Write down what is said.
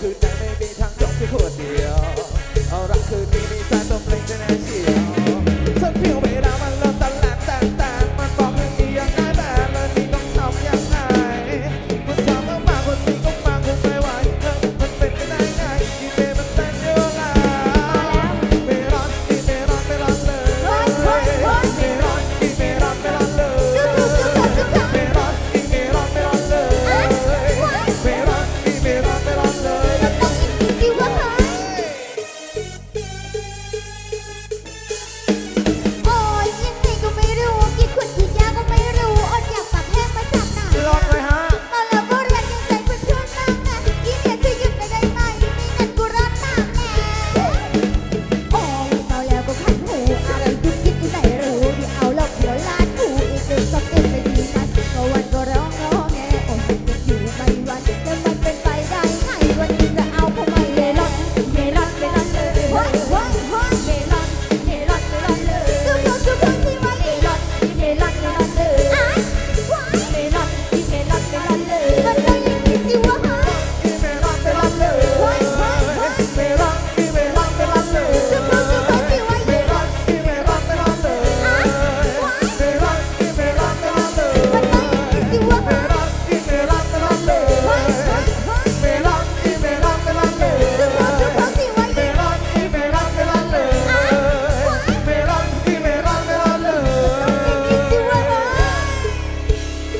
คือใจไม่มีทางจบที่คนเดียวเอารักคือนี้มีใจ